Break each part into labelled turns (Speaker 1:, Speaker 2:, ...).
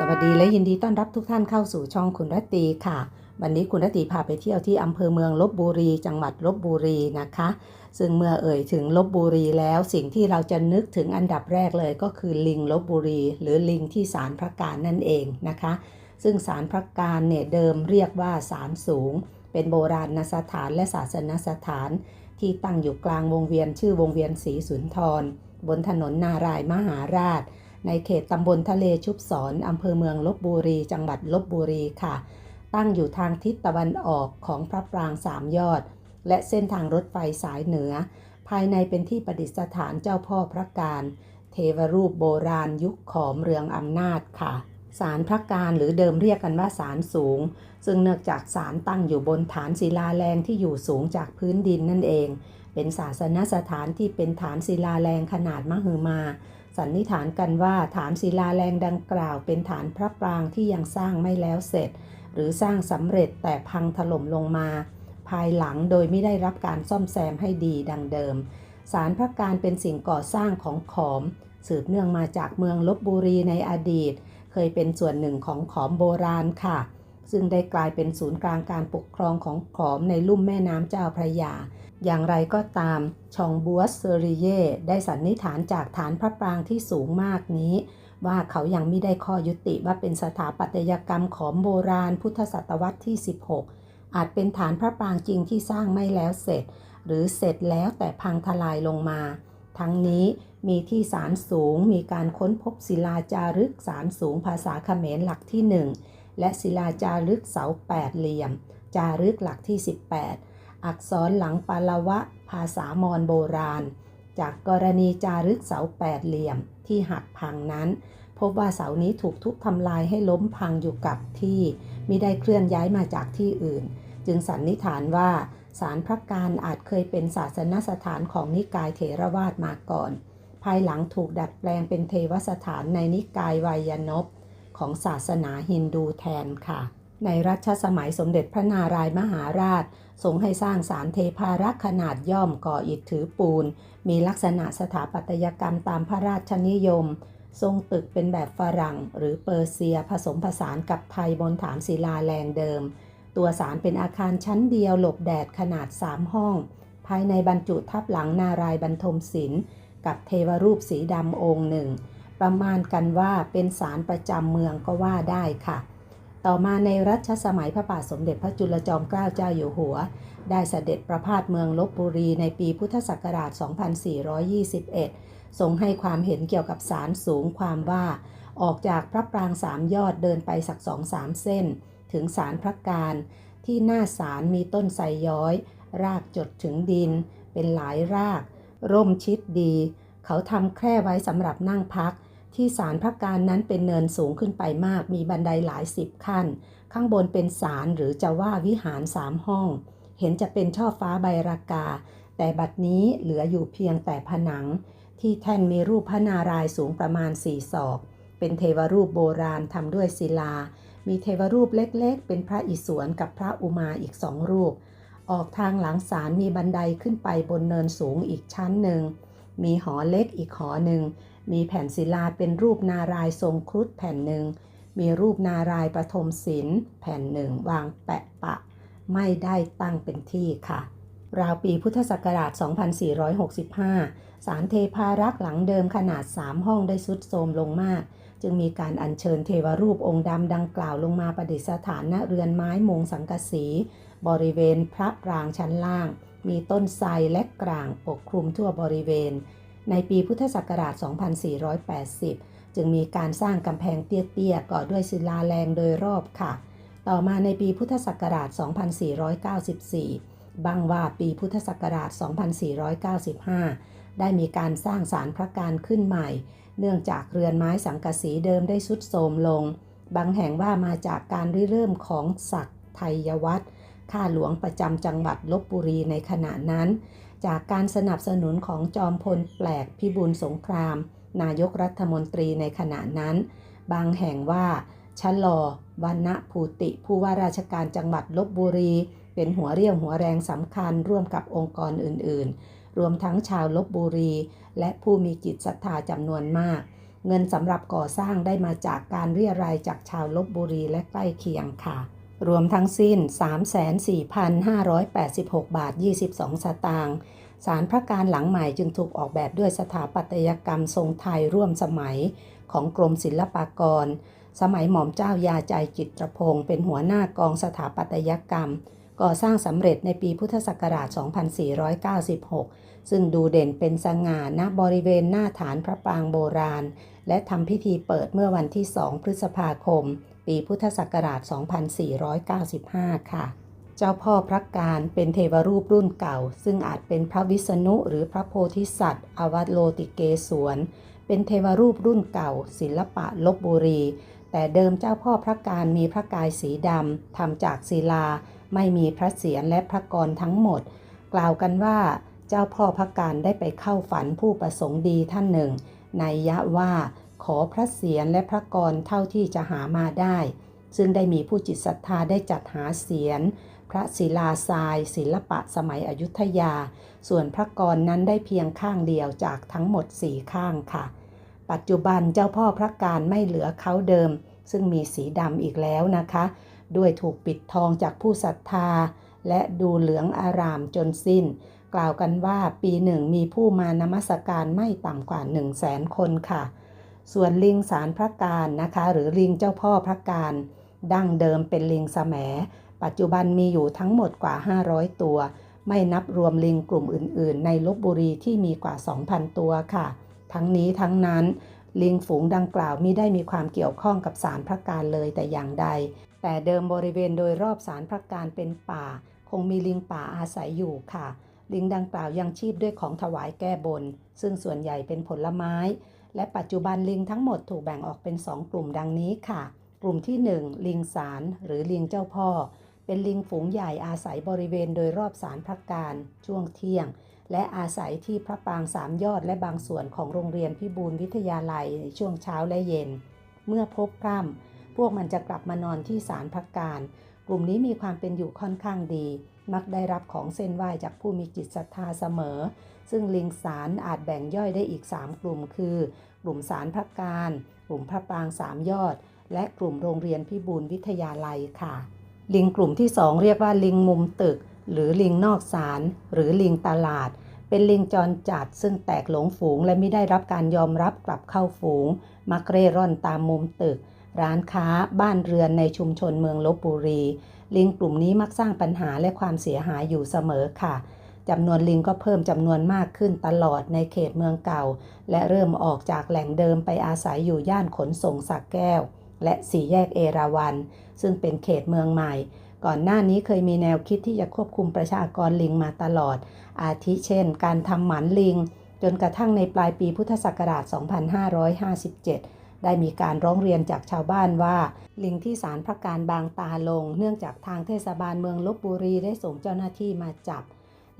Speaker 1: สวัสดีและยินดีต้อนรับทุกท่านเข้าสู่ช่องคุณรัตตีค่ะ วันนี้คุณรัตตีพาไปเที่ยวที่อำเภอเมืองลบบุรี จังหวัดลบบุรีนะคะ ซึ่งเมื่อเอ่ยถึงลบบุรีแล้วสิ่งที่เราจะนึกถึงอันดับแรกเลยก็คือลิงลบบุรี หรือลิงที่ศาลพระการนั่นเองนะคะ ซึ่งศาลพระการเนี่ยเดิมเรียกว่าศาลสูง เป็นโบราณสถานและศาสนสถาน ที่ตั้งอยู่กลางวงเวียนชื่อวงเวียนศรีสุนทรบนถนนนารายมหาราช ในเขตตำบลทะเลชุบศรอำเภอเมืองลบบุรี จังหวัดลบบุรีค่ะ ตั้งอยู่ทางทิศตะวันออกของพระปรางสามยอด และเส้นทางรถไฟสายเหนือ ภายในเป็นที่ประดิษฐานเจ้าพ่อพระการ เทวรูปโบราณยุคขอมเรืองอำนาจค่ะศาลพระการหรือเดิมเรียกกันว่าศาลสูง ซึ่งเนื่องจากศาลตั้งอยู่บนฐานศิลาแรงที่อยู่สูงจากพื้นดินนั่นเอง เป็นศาสนสถานที่เป็นฐานศิลาแรงขนาดมหึมา สันนิษฐานกันว่าฐานศิลาแรงดังกล่าว เป็นฐานพระปรางที่ยังสร้างไม่แล้วเสร็จ หรือสร้างสำเร็จแต่พังถล่มลงมา ภายหลังโดยไม่ได้รับการซ่อมแซมให้ดีดังเดิมศาลพระการเป็นสิ่งก่อสร้างของขอม สืบเนื่องมาจากเมืองลบบุรีในอดีต เคยเป็นส่วนหนึ่งของขอมโบราณค่ะ ซึ่งได้กลายเป็นศูนย์กลางการปกครองของขอมในลุ่มแม่น้ำเจ้าพระยา อย่างไรก็ตาม ชองบัวเซริเย่ได้สันนิษฐานจากฐานพระปรางที่สูงมากนี้ ว่าเขายังไม่ได้ข้อยุติว่าเป็นสถาปัตยกรรมของโบราณพุทธศตวรรษที่ 16 อาจเป็นฐานพระปรางจริงที่สร้างไม่แล้วเสร็จ หรือเสร็จแล้วแต่พังทลายลงมา ทั้งนี้มีที่ศาลสูงมีการค้นพบศิลาจารึกศาลสูงภาษาเขมรหลักที่ 1 และศิลาจารึกเสาแปดเหลี่ยม จารึกหลักที่ 18 อักษรหลังปาละวะ ภาษามอญโบราณ จากกรณีจารึกเสาแปดเหลี่ยมที่หักพังนั้น พบว่าเสานี้ถูกทุบทำลายให้ล้มพังอยู่กับที่มิได้เคลื่อนย้ายมาจากที่อื่น จึงสันนิษฐานว่าศาลพระการอาจเคยเป็นศาสนสถานของนิกายเถรวาทมาก่อน ภายหลังถูกดัดแปลงเป็นเทวสถานในนิกายวายนพของศาสนาฮินดูแทนค่ะ ในรัชสมัยสมเด็จพระนารายมหาราช ทรงให้สร้างศาลเทพารักษ์ขนาดย่อมก่ออิฐถือปูน มีลักษณะสถาปัตยกรรมตามพระราชนิยม ทรงตึกเป็นแบบฝรั่ง หรือเปอร์เซียผสมผสานกับไทยบนฐานศิลาแรงเดิม ตัวศาลเป็นอาคารชั้นเดียวหลบแดดขนาด 3 ห้อง ภายในบรรจุทับหลังนารายบรรทมศิลป์กับเทวรูปสีดำองค์หนึ่ง ประมาณกันว่าเป็นศาลประจำเมืองก็ว่าได้ค่ะ ต่อมาในรัชสมัยพระบาทสมเด็จพระจุลจอมเกล้าเจ้าอยู่หัว ได้เสด็จประพาสเมืองลบบุรีในปีพุทธศักราช 2421 ทรงให้ความเห็นเกี่ยวกับศาลสูงความว่า ออกจากพระปรางสามยอดเดินไปสักสองสามเส้น ถึงศาลพระการที่หน้าศาลมีต้นไทรย้อย รากจดถึงดิน เป็นหลายราก ร่มชิดดี เขาทำแคร่ไว้สำหรับนั่งพัก ที่ศาลพระการนั้นเป็นเนินสูงขึ้นไปมาก มีบันไดหลายสิบขั้น ข้างบนเป็นศาลหรือจะว่าวิหารสามห้อง เห็นจะเป็นช่อฟ้าใบรากา แต่บัดนี้เหลืออยู่เพียงแต่ผนัง ที่แท่นมีรูปพระนารายณ์สูงประมาณสี่ศอก เป็นเทวรูปโบราณทำด้วยศิลา มีเทวรูปเล็กๆ เป็นพระอิศวรกับพระอุมาอีกสองรูป ออกทางหลังศาลมีบันไดขึ้นไปบนเนินสูงอีกชั้นหนึ่งมีหอเล็กอีกหอหนึ่ง มีแผ่นศิลาเป็นรูปนารายณ์ทรงครุฑแผ่นหนึ่ง มีรูปนารายณ์ประทมศิลป์แผ่นหนึ่งวางแปะปะ ไม่ได้ตั้งเป็นที่ค่ะ ราวปีพุทธศักราช 2465 สารเทพารักษ์หลังเดิมขนาด 3 ห้องได้สุดโทรมลงมาก จึงมีการอัญเชิญเทวรูปองค์ดำดังกล่าวลงมาประดิษฐานณเรือนไม้มงสังกสี บริเวณพระปรางชั้นล่าง มีต้นไทรและกลางปกคลุมทั่วบริเวณ ในปีพุทธศักราช 2480 จึงมีการสร้างกำแพงเตี้ยๆก่อด้วยศิลาแรงโดยรอบค่ะ ต่อมาในปีพุทธศักราช 2494 บางว่าปีพุทธศักราช 2495 ได้มีการสร้างศาลพระการขึ้นใหม่ เนื่องจากเรือนไม้สังกะสีเดิมได้สุดโทรมลง บางแห่งว่ามาจากการริเริ่มของศักดิ์ไทยวัฒน์ ข้าหลวงประจำจังหวัดลบบุรีในขณะนั้น จากการสนับสนุนของจอมพลแปลกพิบูลสงคราม นายกรัฐมนตรีในขณะนั้น บางแห่งว่าชะลอวันณภูติผู้ว่าราชการจังหวัดลบบุรี เป็นหัวเรี่ยวหัวแรงสำคัญร่วมกับองค์กรอื่นๆ รวมทั้งชาวลบบุรี และผู้มีจิตศรัทธาจำนวนมาก เงินสำหรับก่อสร้างได้มาจากการเรียรายจากชาวลบบุรีและใกล้เคียงค่ะ รวมทั้งสิ้น 34,586 บาท 22 สตางค์ศาลพระการหลังใหม่จึงถูกออกแบบด้วยสถาปัตยกรรมทรงไทยร่วมสมัยของกรมศิลปากร สมัยหม่อมเจ้ายาใจจิตรพงศ์เป็นหัวหน้ากองสถาปัตยกรรม ก่อสร้างสำเร็จในปีพุทธศักราช 2496 ซึ่งดูเด่นเป็นสง่าณบริเวณหน้าฐานพระปรางโบราณ และทำพิธีเปิดเมื่อวันที่ 2 พฤษภาคม ปีพุทธศักราช 2495 ค่ะ เจ้าพ่อพระการเป็นเทวรูปรุ่นเก่า ซึ่งอาจเป็นพระวิษณุหรือพระโพธิสัตว์ อวัตโลติเกศวนเป็นเทวรูปรุ่นเก่า ศิลปะลบบุรี แต่เดิมเจ้าพ่อพระการมีพระกายสีดำทำจากศิลา ไม่มีพระเศียรและพระกรทั้งหมด กล่าวกันว่า เจ้าพ่อพระการได้ไปเข้าฝันผู้ประสงค์ดีท่านหนึ่ง นยะว่าขอพระเศียรและพระกรเท่าที่จะหามาได้ ซึ่งได้มีผู้จิตศรัทธาได้จัดหาเศียรพระศิลาทราย ศิลปะสมัยอยุธยา ส่วนพระกรนั้นได้เพียงข้างเดียวจากทั้งหมดสี่ข้างค่ะ ปัจจุบันเจ้าพ่อพระการไม่เหลือเขาเดิม ซึ่งมีสีดำอีกแล้วนะคะ ด้วยถูกปิดทองจากผู้ศรัทธา และดูเหลืองอารามจนสิ้น กล่าวกันว่าปีหนึ่งมีผู้มานมัสการไม่ต่ำกว่า 1 0 0 0 0แสนคนค่ะ ส่วนลิงสารพระการนะคะ หรือลิงเจ้าพ่อพระการ ดั้งเดิมเป็นลิงแสมปัจจุบันมีอยู่ทั้งหมดกว่า 500 ตัว ไม่นับรวมลิงกลุ่มอื่น ๆ ในลบบุรีที่มีกว่า 2,000 ตัวค่ะ ทั้งนี้ทั้งนั้น ลิงฝูงดังกล่าวมิได้มีความเกี่ยวข้องกับสารพระการเลยแต่อย่างใด แต่เดิมบริเวณโดยรอบสารพระการเป็นป่า คงมีลิงป่าอาศัยอยู่ค่ะ ลิงดังกล่าวยังชีพด้วยของถวายแก้บน ซึ่งส่วนใหญ่เป็นผลไม้ และปัจจุบันลิงทั้งหมดถูกแบ่งออกเป็น 2 กลุ่มดังนี้ค่ะ กลุ่มที่ 1 ลิงสารหรือลิงเจ้าพ่อ เป็นลิงฝูงใหญ่อาศัยบริเวณโดยรอบสารพระการช่วงเที่ยง และอาศัยที่พระปางสามยอดและบางส่วนของโรงเรียนพิบูลวิทยาลัยในช่วงเช้าและเย็น เมื่อพบพร่ำพวกมันจะกลับมานอนที่สารพระการ กลุ่มนี้มีความเป็นอยู่ค่อนข้างดี มักได้รับของเส้นไหว้จากผู้มีจิตศรัทธาเสมอ ซึ่งลิงสารอาจแบ่งย่อยได้อีก 3 กลุ่ม คือ กลุ่มสารพระการ กลุ่มพระปรางสามยอด และกลุ่มโรงเรียนพิบูลวิทยาลัยค่ะ ลิงกลุ่มที่ 2 เรียกว่าลิงมุมตึก หรือลิงนอกสารหรือลิงตลาด เป็นลิงจรจัดซึ่งแตกหลงฝูง และไม่ได้รับการยอมรับกลับเข้าฝูง มักเร่ร่อนตามมุมตึก ร้านค้า บ้านเรือนในชุมชนเมืองลบบุรี ลิงกลุ่มนี้มักสร้างปัญหาและความเสียหายอยู่เสมอค่ะจำนวนลิงก็เพิ่มจำนวนมากขึ้นตลอดในเขตเมืองเก่า และเริ่มออกจากแหล่งเดิมไปอาศัยอยู่ย่านขนส่งสักแก้ว และสี่แยกเอราวัน ซึ่งเป็นเขตเมืองใหม่ ก่อนหน้านี้เคยมีแนวคิดที่จะควบคุมประชากรลิงมาตลอด อาทิเช่น การทำหมันลิง จนกระทั่งในปลายปีพุทธศักราช 2557 ได้มีการร้องเรียนจากชาวบ้านว่า ลิงที่สารพระการบางตาลง เนื่องจากทางเทศบาลเมืองลบบุรีได้ส่งเจ้าหน้าที่มาจับ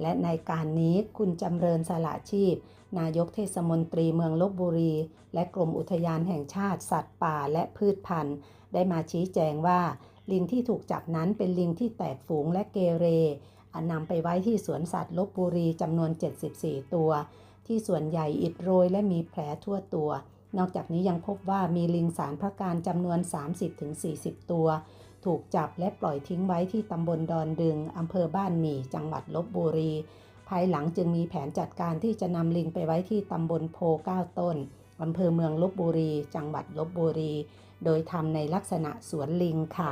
Speaker 1: และในการนี้คุณจำเริญสละชีพ นายกเทศมนตรีเมืองลบบุรี และกรมอุทยานแห่งชาติ สัตว์ป่าและพืชพันธุ์ ได้มาชี้แจงว่า ลิงที่ถูกจับนั้นเป็นลิงที่แตกฝูงและเกเรอันนำไปไว้ที่สวนสัตว์ลบบุรีจำนวน 74 ตัว ที่ส่วนใหญ่อิดโรยและมีแผลทั่วตัว นอกจากนี้ยังพบว่ามีลิงสารพระการจำนวน 30-40 ตัว ถูกจับและปล่อยทิ้งไว้ที่ตำบลดอนดึงอำเภอบ้านหมี่ จังหวัดลบบุรี ภายหลังจึงมีแผนจัดการที่จะนำลิงไปไว้ที่ตำบลโพเก้าต้นอำเภอเมืองลบบุรี จังหวัดลบบุรี โดยทำในลักษณะสวนลิงค่ะ